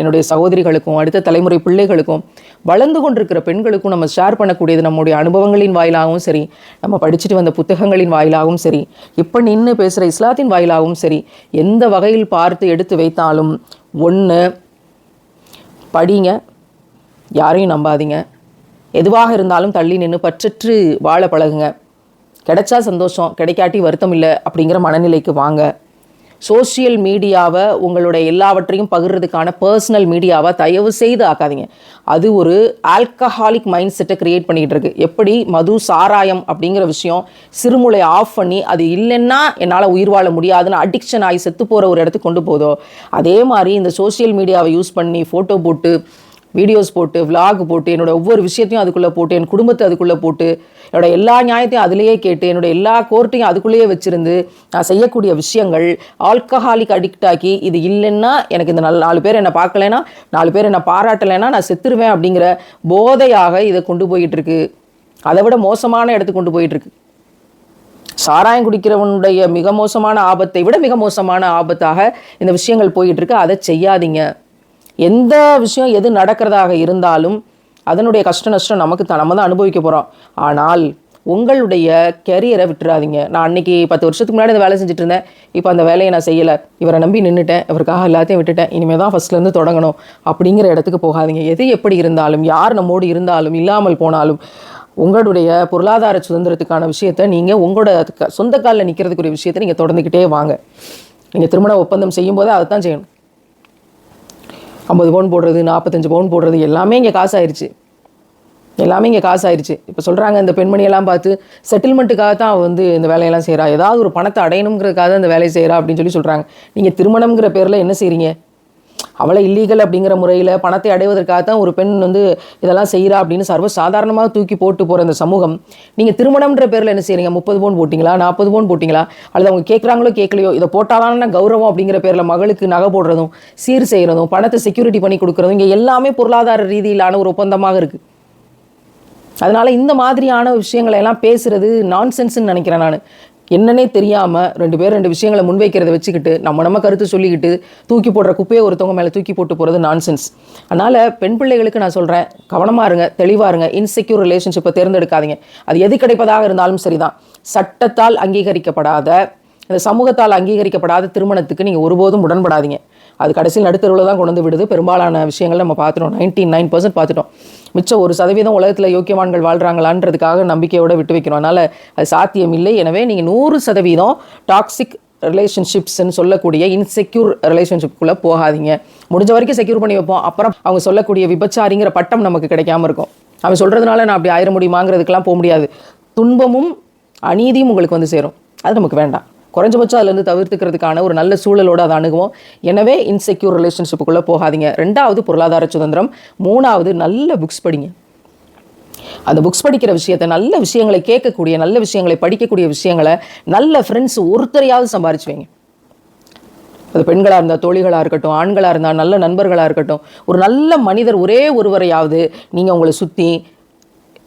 என்னுடைய சகோதரிகளுக்கும் அடுத்த தலைமுறை பிள்ளைகளுக்கும் வளர்ந்து கொண்டிருக்கிற பெண்களுக்கும் நம்ம ஷேர் பண்ணக்கூடியது நம்முடைய அனுபவங்களின் வாயிலாகவும் சரி நம்ம படிச்சுட்டு வந்த புத்தகங்களின் வாயிலாகவும் சரி இப்போ நின்று பேசுகிற இஸ்லாத்தின் வாயிலாகவும் சரி எந்த வகையில் பார்த்து எடுத்து வைத்தாலும் ஒன்று படிங்க யாரையும் நம்பாதீங்க. எதுவாக இருந்தாலும் தள்ளி நின்று பற்றற்று வாழ பழகுங்க. கிடைச்சா சந்தோஷம் கிடைக்காட்டி வருத்தம் இல்லை அப்படிங்கிற மனநிலைக்கு வாங்க. சோஷியல் மீடியாவை உங்களுடைய எல்லாவற்றையும் பகிர்றதுக்கான பர்சனல் மீடியாவை தயவு செய்து ஆக்காதீங்க. அது ஒரு ஆல்கஹாலிக் மைண்ட் செட்டை கிரியேட் பண்ணிக்கிட்டு இருக்கு. எப்படி மது சாராயம் அப்படிங்கிற விஷயம் சிறுமுளை ஆஃப் பண்ணி அது இல்லைன்னா என்னால் உயிர் வாழ முடியாதுன்னு அடிக்ஷன் ஆகி செத்து போகிற ஒரு இடத்துக்கு கொண்டு போதோ அதே மாதிரி இந்த சோஷியல் மீடியாவை யூஸ் பண்ணி ஃபோட்டோ போட்டு வீடியோஸ் போட்டு விலாக் போட்டு என்னோடய ஒவ்வொரு விஷயத்தையும் அதுக்குள்ளே போட்டு என் குடும்பத்தை அதுக்குள்ளே போட்டு என்னோட எல்லா நியாயத்தையும் அதிலேயே கேட்டு என்னோட எல்லா கோர்ட்டையும் அதுக்குள்ளேயே வச்சிருந்து நான் செய்யக்கூடிய விஷயங்கள் ஆல்கஹாலிக் அடிக்ட் ஆக்கி இது இல்லைன்னா எனக்கு இந்த நல்ல நாலு பேர் என்னை பார்க்கலைன்னா நாலு பேர் என்னை பாராட்டலைன்னா நான் செத்துருவேன் அப்படிங்கிற போதையாக இதை கொண்டு போயிட்டு இருக்கு அதை விட மோசமான இடத்துக்கு கொண்டு போயிட்டு இருக்கு சாராயம் குடிக்கிறவனுடைய மிக மோசமான ஆபத்தை விட மிக மோசமான ஆபத்தாக இந்த விஷயங்கள் போயிட்டு இருக்கு அதை செய்யாதீங்க. எந்த விஷயம் எது நடக்கிறதாக இருந்தாலும் அதனுடைய கஷ்ட நஷ்டம் நமக்கு தான் நம்ம தான் அனுபவிக்க போகிறோம் ஆனால் உங்களுடைய கெரியரை விட்டுறாதீங்க. நான் அன்றைக்கி பத்து வருஷத்துக்கு முன்னாடி இந்த வேலை செஞ்சுட்டு இருந்தேன். இப்போ அந்த வேலையை நான் செய்யலை. இவரை நம்பி நின்றுட்டேன் இவருக்காக எல்லாத்தையும் விட்டுட்டேன். இனிமேல் தான் ஃபஸ்ட்லேருந்து தொடங்கணும். அப்படிங்கிற இடத்துக்கு போகாதீங்க. எது எப்படி இருந்தாலும் யார் நம்மோடு இருந்தாலும் இல்லாமல் போனாலும் உங்களுடைய பொருளாதார சுதந்திரத்துக்கான விஷயத்தை நீங்கள் உங்களோட க- சொந்த காலில் நிற்கிறதுக்குரிய விஷயத்தை நீங்கள் தொடர்ந்துக்கிட்டே வாங்க. நீங்கள் திருமண ஒப்பந்தம் செய்யும்போது அதை தான் செய்யணும். ஐம்பது பவுன் போடுறது நாற்பத்தஞ்சு பவுன் போடுறது எல்லாமே இங்கே காசு ஆயிடுச்சு எல்லாமே இங்கே காசு ஆயிடுச்சு இப்போ சொல்கிறாங்க இந்த பெண்மணியெல்லாம் பார்த்து செட்டில்மெண்ட்டுக்காக தான் வந்து இந்த வேலையெல்லாம் செய்கிறா ஏதாவது ஒரு பணத்தை அடையணுங்கிறதுக்காக தான் இந்த வேலையை செய்கிறா அப்படின்னு சொல்லி சொல்கிறாங்க நீங்கள் திருமணம்ங்கிற பேரில் என்ன செய்கிறீங்க அவளை இல்லீகல் அப்படிங்கிற முறையில் பணத்தை அடைவதற்காக தான் ஒரு பெண் வந்து இதெல்லாம் செய்கிறா அப்படின்னு சர்வ சாதாரணமாக தூக்கி போட்டு போகிற இந்த சமூகம். நீங்கள் திருமணம்ன்ற பேரில் என்ன செய்கிறீங்க முப்பது பவுன் போட்டிங்களா? நாற்பது பவுன் போட்டிங்களா? அல்லது அவங்க கேட்குறாங்களோ கேட்கலையோ இதை போட்டாதான கௌரவம் அப்படிங்கிற பேரில் மகளுக்கு நகை போடுறதும் சீர் செய்கிறதும் பணத்தை செக்யூரிட்டி பண்ணி கொடுக்குறதும் இங்கே எல்லாமே பொருளாதார ரீதியிலான ஒரு ஒப்பந்தமாக இருக்குது அதனால் இந்த மாதிரியான விஷயங்களை எல்லாம் பேசுறது நான்சென்ஸ்னு நினைக்கிறேன் நான். என்னன்னே தெரியாமல் ரெண்டு பேர் ரெண்டு விஷயங்களை முன்வைக்கிறத வச்சுக்கிட்டு நம்ம நம்ம கருத்து சொல்லிக்கிட்டு தூக்கி போடுற குப்பையை ஒருத்தவங்க மேலே தூக்கி போட்டு போகிறது நான்சென்ஸ் அதனால் பெண் பிள்ளைகளுக்கு நான் சொல்கிறேன் கவனமாக இருங்க தெளிவாக இருங்க இன்செக்யூர் ரிலேஷன்ஷிப்பை தேர்ந்தெடுக்காதீங்க. அது எது கிடைப்பதாக இருந்தாலும் சரிதான். சட்டத்தால் அங்கீகரிக்கப்படாத இந்த சமூகத்தால் அங்கீகரிக்கப்படாத திருமணத்துக்கு நீங்கள் ஒருபோதும் உடன்படாதீங்க. அது கடைசியில் நடுத்தருவில் தான் கொண்டு வந்து விடுது. பெரும்பாலான விஷயங்கள் நம்ம பார்த்துட்டோம். நைன்டி நைன் பர்சன்ட் பார்த்துட்டோம். மிச்சம் ஒரு சதவீதம் உலகத்தில் யோக்கியமான்கள் வாழ்கிறாங்களான்றதுக்காக நம்பிக்கையோடு விட்டு வைக்கணும் அதனால் அது சாத்தியம் இல்லை. எனவே நீங்கள் நூறு சதவீதம் டாக்ஸிக் ரிலேஷன்ஷிப்ஸ்ன்னு சொல்லக்கூடிய இன்செக்யூர் ரிலேஷன்ஷிப்புக்குள்ளே போகாதீங்க. முடிஞ்ச வரைக்கும் செக்யூர் பண்ணி வைப்போம். அப்புறம் அவங்க சொல்லக்கூடிய விபச்சாரிங்கிற பட்டம் நமக்கு கிடைக்காம இருக்கும். அவன் சொல்கிறதுனால நான் அப்படி ஆயிர முடியுமாங்கிறதுக்கெலாம் போக முடியாது. துன்பமும் அநீதியும் உங்களுக்கு வந்து சேரும். அது நமக்கு வேண்டாம். குறைஞ்சபட்சம் அதுலேருந்து தவிர்த்துக்கிறதுக்கான ஒரு நல்ல சூழலோடு அதை அணுகுவோம். எனவே இன்செக்யூர் ரிலேஷன்ஷிப்புக்குள்ளே போகாதீங்க. ரெண்டாவது பொருளாதார சுதந்திரம். மூணாவது நல்ல புக்ஸ் படிங்க. அந்த புக்ஸ் படிக்கிற விஷயத்தை நல்ல விஷயங்களை கேட்கக்கூடிய நல்ல விஷயங்களை படிக்கக்கூடிய விஷயங்களை நல்ல ஃப்ரெண்ட்ஸ் ஒருத்தரையாவது சம்பாரிச்சு வைங்க. அது பெண்களாக இருந்தால் தோழிகளாக இருக்கட்டும் ஆண்களாக இருந்தால் நல்ல நண்பர்களாக இருக்கட்டும் ஒரு நல்ல மனிதர் ஒரே ஒருவரையாவது நீங்கள் உங்களை சுற்றி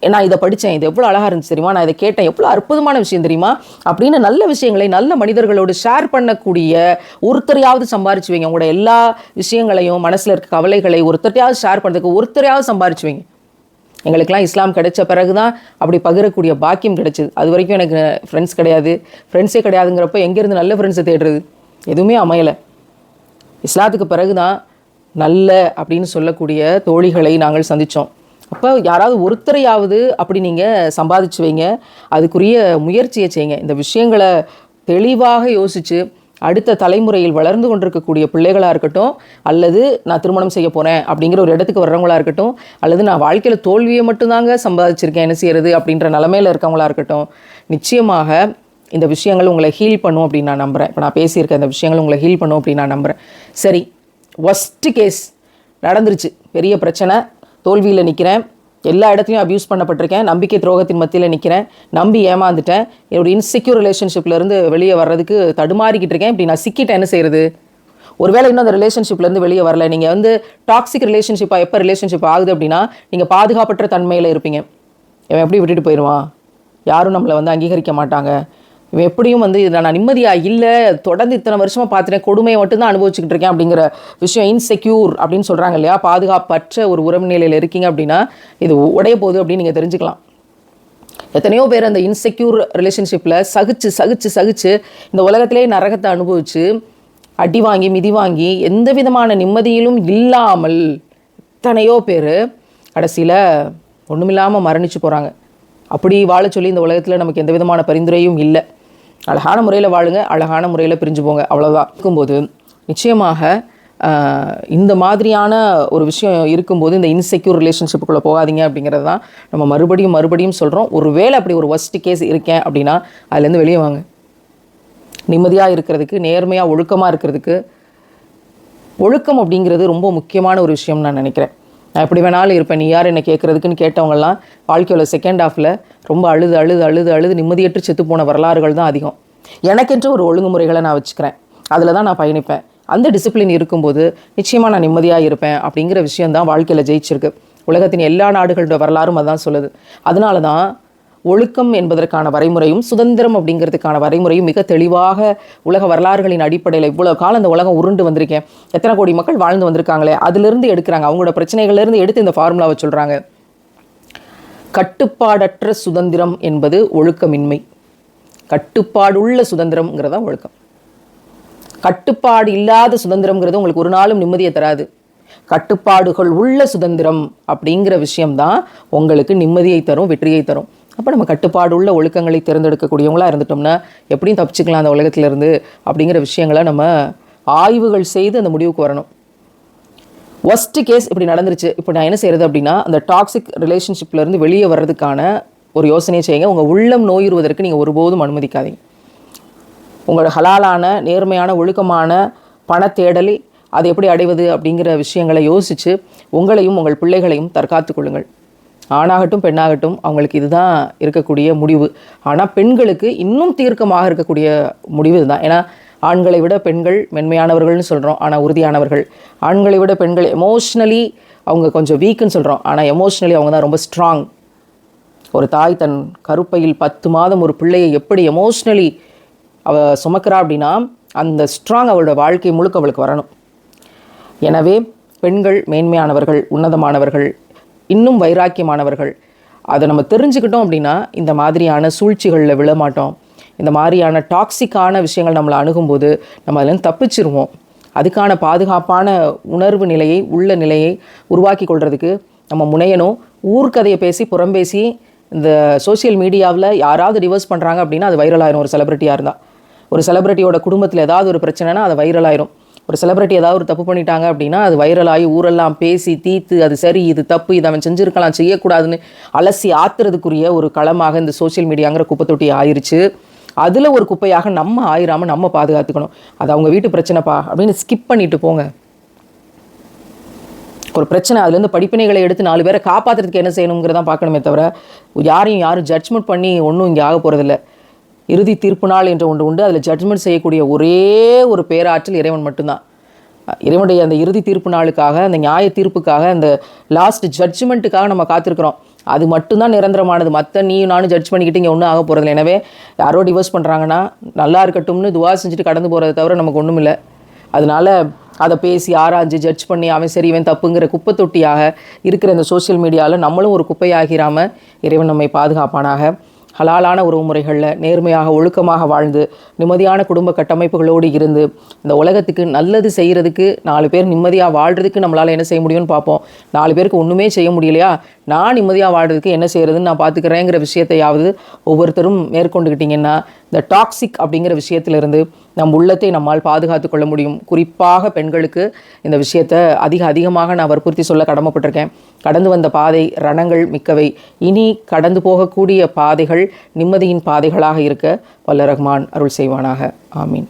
நான் இதை படித்தேன் இது எவ்வளோ அழகாக இருந்துச்சு தெரியுமா? நான் இதை கேட்டேன் எவ்வளோ அற்புதமான விஷயம் தெரியுமா? அப்படின்னு நல்ல விஷயங்களை நல்ல மனிதர்களோடு ஷேர் பண்ணக்கூடிய ஒருத்தரையாவது சம்பாரிச்சு வைங்க உங்களோட எல்லா விஷயங்களையும் மனசில் இருக்க கவலைகளை ஒருத்தரையாவது ஷேர் பண்ணுறதுக்கு ஒருத்தரையாவது சம்பாரிச்சு வைங்க எங்களுக்கெல்லாம் இஸ்லாம் கிடைச்ச பிறகு தான் அப்படி பகிரக்கூடிய பாக்கியம் கிடைச்சிது. அது வரைக்கும் எனக்கு ஃப்ரெண்ட்ஸ் கிடையாது. ஃப்ரெண்ட்ஸே கிடையாதுங்கிறப்ப எங்கேருந்து நல்ல ஃப்ரெண்ட்ஸை தேடுறது? எதுவுமே அமையலை. இஸ்லாத்துக்கு பிறகு தான் நல்ல அப்படின்னு சொல்லக்கூடிய தோழிகளை நாங்கள் சந்தித்தோம் அப்போ யாராவது ஒருத்தரையாவது அப்படி நீங்கள் சம்பாதிச்சு வைங்க. அதுக்குரிய முயற்சியை செய்யுங்க. இந்த விஷயங்களை தெளிவாக யோசித்து அடுத்த தலைமுறையில் வளர்ந்து கொண்டிருக்கக்கூடிய பிள்ளைகளாக இருக்கட்டும் அல்லது நான் திருமணம் செய்ய போகிறேன் அப்படிங்கிற ஒரு இடத்துக்கு வர்றவங்களா இருக்கட்டும் அல்லது நான் வாழ்க்கையில் தோல்வியை மட்டும்தாங்க சம்பாதிச்சிருக்கேன் என்ன செய்யறது அப்படின்ற நிலமையில இருக்கவங்களாக இருக்கட்டும் நிச்சயமாக இந்த விஷயங்கள் உங்களை ஹீல் பண்ணும் அப்படின்னு நான் நம்புகிறேன் இப்போ நான் பேசியிருக்கேன் இந்த விஷயங்கள் உங்களை ஹீல் பண்ணும் அப்படின்னு நான் நம்புகிறேன் சரி ஒஸ்ட்டு கேஸ் நடந்துருச்சு. பெரிய பிரச்சனை. தோல்வியில் நிற்கிறேன் எல்லா இடத்துலையும் அப்யூஸ் பண்ணப்பட்டிருக்கேன். நம்பிக்கை துரோகத்தின் மத்தியில் நிற்கிறேன் நம்பி ஏமாந்துட்டேன். என்னோட இன்செக்யூர் ரிலேஷன்ஷிப்லேருந்து வெளியே வர்றதுக்கு தடுமாறிக்கிட்டு இருக்கேன். இப்படி நான் சிக்கிட்டேன். என்ன செய்கிறது ஒருவேளை இன்னும் அந்த ரிலேஷன்ஷிப்லேருந்து வெளியே வரல. நீங்கள் வந்து டாக்ஸிக் ரிலேஷன்ஷிப்பாக எப்போ ரிலேஷன்ஷிப் ஆகுது அப்படின்னா நீங்கள் பாதுகாப்பற்ற தன்மையில் இருப்பீங்க. இவன் எப்படி விட்டுட்டு போயிடுவான்? யாரும் நம்மளை வந்து அங்கீகரிக்க மாட்டாங்க. எப்படியும் வந்து இதில் நான் நிம்மதியாக இல்லை தொடர்ந்து இத்தனை வருஷமாக பார்த்துட்டேன் கொடுமையை மட்டும்தான் அனுபவிச்சுக்கிட்டு இருக்கேன் அப்படிங்கிற விஷயம் இன்செக்யூர் அப்படின்னு சொல்கிறாங்க இல்லையா? பாதுகாப்பற்ற ஒரு உறவு நிலையில் இருக்கீங்க அப்படின்னா இது உடைய போகுது அப்படின்னு நீங்கள் தெரிஞ்சுக்கலாம். எத்தனையோ பேர் அந்த இன்செக்யூர் ரிலேஷன்ஷிப்பில் சகிச்சு சகிச்சு சகிச்சு இந்த உலகத்திலே நரகத்தை அனுபவித்து அடி வாங்கி மிதி வாங்கி எந்த விதமான நிம்மதியிலும் இல்லாமல் எத்தனையோ பேர் கடைசியில் ஒன்றுமில்லாமல் மரணிச்சு போகிறாங்க அப்படி வாழ சொல்லி இந்த உலகத்தில் நமக்கு எந்த விதமான பரிந்துரையும் இல்லை. அழகான முறையில் வாழுங்க அழகான முறையில் பிரிஞ்சு போங்க அவ்வளோதான் இருக்கும்போது நிச்சயமாக இந்த மாதிரியான ஒரு விஷயம் இருக்கும்போது இந்த இன்செக்யூர் ரிலேஷன்ஷிப்புக்குள்ளே போகாதீங்க அப்படிங்கிறது தான் நம்ம மறுபடியும் மறுபடியும் சொல்கிறோம் ஒருவேளை அப்படி ஒரு ஒஸ்ட் கேஸ் இருக்கேன் அப்படின்னா அதுலேருந்து வெளியே வாங்க. நிம்மதியாக இருக்கிறதுக்கு நேர்மையாக ஒழுக்கமாக இருக்கிறதுக்கு ஒழுக்கம் அப்படிங்கிறது ரொம்ப முக்கியமான ஒரு விஷயம் நான் நினைக்கிறேன். எப்படி வேணாலும் இருப்பேன். நீ யார் என்ன கேட்குறதுக்குன்னு கேட்டவங்கலாம் வாழ்க்கையோட செகண்ட் ஹாஃபில் ரொம்ப அழுது அழுது அழுது அழுது நிம்மதியற்று செத்து போன வரலாறுகள் தான் அதிகம். எனக்கென்று ஒரு ஒழுங்குமுறைகளை நான் வச்சுக்கிறேன். அதில் தான் நான் பயணிப்பேன். அந்த டிசிப்ளின் இருக்கும்போது நிச்சயமாக நான் நிம்மதியாக இருப்பேன் அப்படிங்கிற விஷயம் தான் வாழ்க்கையில் ஜெயிச்சிருக்கு. உலகத்தின் எல்லா நாடுகளோட வரலாறும் அதுதான் சொல்லுது. அதனால தான் ஒழுக்கம் என்பதற்கான வரைமுறையும் சுதந்திரம் அப்படிங்கிறதுக்கான வரைமுறையும் மிக தெளிவாக உலக வரலாறுகளின் அடிப்படையில் இவ்வளோ காலம் இந்த உலகம் உருண்டு வந்திருக்கேன். எத்தனை கோடி மக்கள் வாழ்ந்து வந்திருக்காங்களே அதிலிருந்து எடுக்கிறாங்க. அவங்களோட பிரச்சனைகள்லேருந்து எடுத்து இந்த ஃபார்முலாவை சொல்கிறாங்க கட்டுப்பாடற்ற சுதந்திரம் என்பது ஒழுக்கமின்மை. கட்டுப்பாடுள்ள சுதந்திரம்ங்கிறதா ஒழுக்கம். கட்டுப்பாடு இல்லாத சுதந்திரம்ங்கிறது உங்களுக்கு ஒரு நாளும் நிம்மதியை தராது. கட்டுப்பாடுகள் உள்ள சுதந்திரம் அப்படிங்கிற விஷயம்தான் உங்களுக்கு நிம்மதியை தரும் வெற்றியை தரும். அப்போ நம்ம கட்டுப்பாடு உள்ள ஒழுக்கங்களை தேர்ந்தெடுக்கக்கூடியவங்களாக இருந்துட்டோம்னா எப்படியும் தப்பிச்சுக்கலாம் அந்த உலகத்திலேருந்து அப்படிங்கிற விஷயங்களை நம்ம ஆய்வுகள் செய்து அந்த முடிவுக்கு வரணும். ஒஸ்ட் கேஸ் இப்படி நடந்துருச்சு. இப்போ நான் என்ன செய்கிறது அப்படின்னா அந்த டாக்ஸிக் ரிலேஷன்ஷிப்லேருந்து வெளியே வர்றதுக்கான ஒரு யோசனையை செய்யுங்க. உங்கள் உள்ளம் நோயுறுவதற்கு நீங்கள் ஒருபோதும் அனுமதிக்காதீங்க. உங்களோட ஹலாலான நேர்மையான ஒழுக்கமான பண தேடலை அதை எப்படி அடைவது அப்படிங்கிற விஷயங்களை யோசித்து உங்களையும் உங்கள் பிள்ளைகளையும் தற்காத்துக் கொள்ளுங்கள். ஆணாகட்டும் பெண்ணாகட்டும் அவங்களுக்கு இதுதான் இருக்கக்கூடிய முடிவு. ஆனால் பெண்களுக்கு இன்னும் தீர்க்கமாக இருக்கக்கூடிய முடிவு இதுதான். ஏன்னா ஆண்களை விட பெண்கள் மென்மையானவர்கள்னு சொல்கிறோம் ஆனால் உறுதியானவர்கள். ஆண்களை விட பெண்கள் எமோஷ்னலி அவங்க கொஞ்சம் வீக்குன்னு சொல்கிறோம் ஆனால் எமோஷ்னலி அவங்க தான் ரொம்ப ஸ்ட்ராங் ஒரு தாய் தன் கருப்பையில் பத்து மாதம் ஒரு பிள்ளையை எப்படி எமோஷ்னலி அவ சுமக்கிறா அப்படின்னா அந்த ஸ்ட்ராங் அவளோட வாழ்க்கை முழுக்க அவளுக்கு வரணும். எனவே பெண்கள் மேன்மையானவர்கள் உன்னதமானவர்கள் இன்னும் வைராக்கியமானவர்கள். அதை நம்ம தெரிஞ்சுக்கிட்டோம் அப்படின்னா இந்த மாதிரியான சூழ்ச்சிகளில் விழமாட்டோம் இந்த மாதிரியான டாக்ஸிக்கான விஷயங்கள் நம்மளை அணுகும்போது நம்ம அதுலேருந்து தப்பிச்சிருவோம். அதுக்கான பாதுகாப்பான உணர்வு நிலையை உள்ள நிலையை உருவாக்கி கொள்றதுக்கு நம்ம முனையணும். ஊர்க்கதையை பேசி புறம்பேசி இந்த சோஷியல் மீடியாவில் யாராவது டிவோர்ஸ் பண்ணுறாங்க அப்படின்னா அது வைரல் ஆயிரும். ஒரு செலிபிரிட்டியாக இருந்தால் ஒரு செலிபிரிட்டியோட குடும்பத்தில் ஏதாவது ஒரு பிரச்சனைனா அது வைரல் ஆயிரும். ஒரு செலிபிரிட்டி ஏதாவது ஒரு தப்பு பண்ணிட்டாங்க அப்படின்னா அது வைரல் ஆகி ஊரெல்லாம் பேசி தீத்து அது சரி இது தப்பு இதை அவன் செஞ்சுருக்கலாம் செய்யக்கூடாதுன்னு அலசி ஆத்துறதுக்குரிய ஒரு களமாக இந்த சோஷியல் மீடியாங்கிற குப்பை தொட்டி ஆயிருச்சு. அதில் ஒரு குப்பையாக நம்ம ஆயிராமல் நம்ம பாதுகாத்துக்கணும். அது அவங்க வீட்டு பிரச்சனைப்பா அப்படின்னு ஸ்கிப் பண்ணிட்டு போங்க. ஒரு பிரச்சனை அதுலேருந்து படிப்பினைகளை எடுத்து நாலு பேரை காப்பாற்றுறதுக்கு என்ன செய்யணுங்கிறதான் பார்க்கணுமே தவிர யாரையும் யாரும் ஜட்ஜ்மெண்ட் பண்ணி ஒன்றும் இங்கே ஆக போகிறதில்ல இறுதி தீர்ப்பு நாள் என்று ஒன்று உண்டு. அதில் ஜட்ஜ்மெண்ட் செய்யக்கூடிய ஒரே ஒரு பேராற்றல் இறைவன் மட்டும்தான். இறைவனுடைய அந்த இறுதி தீர்ப்பு நாளுக்காக அந்த நியாய தீர்ப்புக்காக அந்த லாஸ்ட் ஜட்ஜ்மெண்ட்டுக்காக நம்ம காத்திருக்கிறோம். அது மட்டும்தான் நிரந்தரமானது. மற்ற நீ நானும் ஜட்ஜ் பண்ணிக்கிட்டு இங்கே ஒன்றும் ஆக போகிறதில்ல எனவே யாரோ டிவோர்ஸ் பண்ணுறாங்கன்னா நல்லா இருக்கட்டும்னு துவா செஞ்சுட்டு கடந்து போகிறத தவிர நமக்கு ஒன்றும் இல்லை. அதனால அதை பேசி ஆராய்ஞ்சு ஜட்ஜ் பண்ணி அவன் சரி இவன் தப்புங்கிற குப்பை தொட்டியாக இருக்கிற இந்த சோஷியல் மீடியாவில் நம்மளும் ஒரு குப்பையாகிறாமல் இறைவன் நம்மை பாதுகாப்பானாக. ஹலாலான உறவு முறைகளில் நேர்மையாக ஒழுக்கமாக வாழ்ந்து நிம்மதியான குடும்ப கட்டமைப்புகளோடு இருந்து இந்த உலகத்துக்கு நல்லது செய்கிறதுக்கு நாலு பேர் நிம்மதியாக வாழ்கிறதுக்கு நம்மளால் என்ன செய்ய முடியும்னு பார்ப்போம். நாலு பேருக்கு ஒன்றுமே செய்ய முடியலையா? நான் நிம்மதியாக வாழ்கிறதுக்கு என்ன செய்கிறதுன்னு நான் பார்த்துக்கிறேங்கிற விஷயத்தையாவது ஒவ்வொருத்தரும் மேற்கொண்டுக்கிட்டிங்கன்னா இந்த டாக்ஸிக் அப்படிங்கிற விஷயத்திலிருந்து நம் உள்ளத்தை நம்மால் பாதுகாத்து கொள்ள முடியும். குறிப்பாக பெண்களுக்கு இந்த விஷயத்தை அதிக அதிகமாக நான் வற்புறுத்தி சொல்ல கடமைப்பட்டிருக்கேன். கடந்து வந்த பாதை ரணங்கள் மிக்கவை. இனி கடந்து போகக்கூடிய பாதைகள் நிம்மதியின் பாதைகளாக இருக்க வல்ல ரஹ்மான் அருள் செய்வானாக. ஆமீன்.